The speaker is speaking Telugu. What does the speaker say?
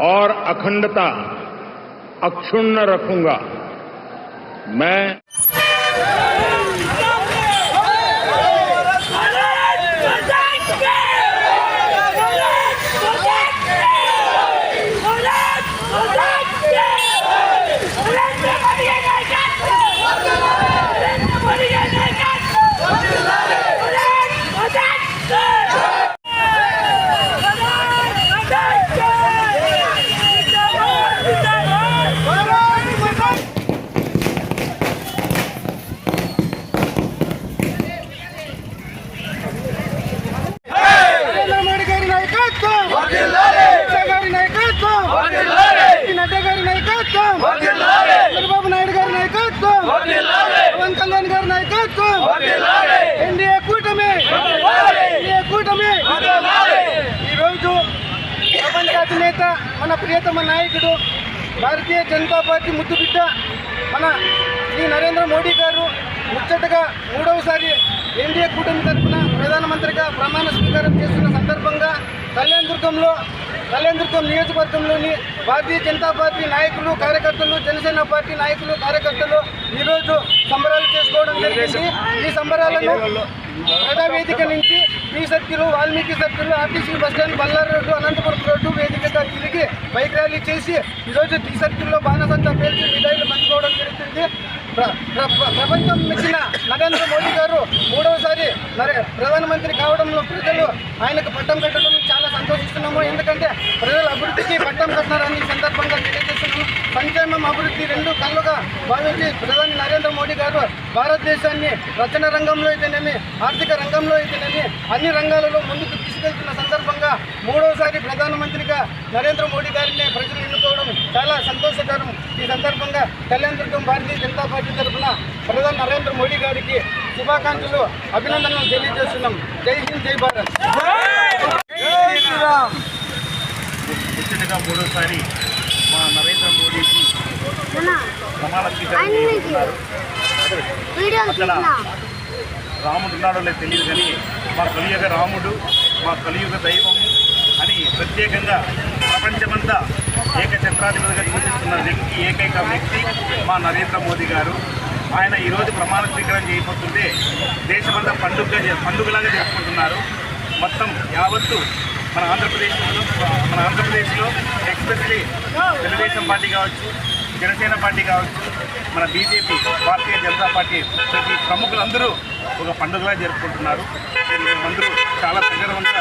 और अखंडता अक्षुण्ण रखूँगा। मैं అధినేత మన ప్రియతమ నాయకుడు భారతీయ జనతా పార్టీ ముద్దుబిడ్డ మన శ్రీ నరేంద్ర మోడీ గారు ముచ్చటగా మూడవసారి ఎన్డీఏ కూటమి తరఫున ప్రధానమంత్రిగా ప్రమాణ స్వీకారం చేస్తున్న సందర్భంగా కళ్యాణదుర్గంలో కళ్యాణదుర్గం నియోజకవర్గంలోని భారతీయ జనతా పార్టీ నాయకులు కార్యకర్తలు జనసేన పార్టీ నాయకులు కార్యకర్తలు ఈరోజు సంబరాలు చేసుకోవడం జరిగింది. ఈ సంబరాలను ప్రజావేదిక నుంచి ఈ circle Valmiki circle RTC bus stand Bellary road Anantapuram road rally చేసి ఈరోజు టీ సర్కిల్లో బాణసంచా పేర్చి విదాయిలు పంచుకోవడం జరుగుతుంది. ప్ర- ప్ర- ప్రపంచం మెచ్చిన నరేంద్ర మోడీ గారు మూడవసారి నరే ప్రధానమంత్రి కావడంలో ప్రజలు ఆయనకు పట్టం కట్టడం చాలా సంతోషిస్తున్నాము. ఎందుకంటే ప్రజల అభివృద్ధికి పట్టం కట్టినారని సందర్భంగా తెలియజేస్తున్నాము. సంక్షేమం అభివృద్ధి రెండు కళ్ళుగా భావించి ప్రధాని నరేంద్ర మోడీ గారు భారతదేశాన్ని రచన రంగంలో అయితేనేమి ఆర్థిక రంగంలో అయితేనేమి అన్ని రంగాలలో ముందుకు తీసుకెళ్తున్న సందర్భంగా మూడో నరేంద్ర మోడీ గారిని ప్రజలు ఎన్నుకోవడం చాలా సంతోషకరం. ఈ సందర్భంగా కళ్యాణదుర్గం భారతీయ జనతా పార్టీ తరఫున ప్రధాని నరేంద్ర మోడీ గారికి శుభాకాంక్షలు అభినందనలు తెలియజేస్తున్నాం. జై హింద్ జై భారత్. మూడోసారి మా నరేంద్ర మోడీకి ప్రమాణ స్వీకారం చేస్తున్నారు. వీడియో అక్కడ రాముడు ఉన్నాడో లేదో తెలియదు కానీ మా కలియుగ రాముడు మా కలియుగ దైవము అని ప్రత్యేకంగా ప్రపంచమంతా ఏకఛత్రాధిపతిగా సూచిస్తున్న వ్యక్తి ఏకైక వ్యక్తి మా నరేంద్ర మోదీ గారు. ఆయన ఈరోజు ప్రమాణ స్వీకారం చేయబోతుంటే దేశమంతా పండుగ పండుగలాగా జరుపుకుంటున్నారు. మొత్తం యావత్తు మన ఆంధ్రప్రదేశ్లో మన ఆంధ్రప్రదేశ్లో ఎక్స్పెషలీ తెలుగుదేశం పార్టీ కావచ్చు జనసేన పార్టీ కావచ్చు మన బీజేపీ భారతీయ జనతా పార్టీ ప్రతి ప్రముఖులందరూ ఒక పండుగలా జరుపుకుంటున్నారు. అందరూ చాలా సగర్వంగా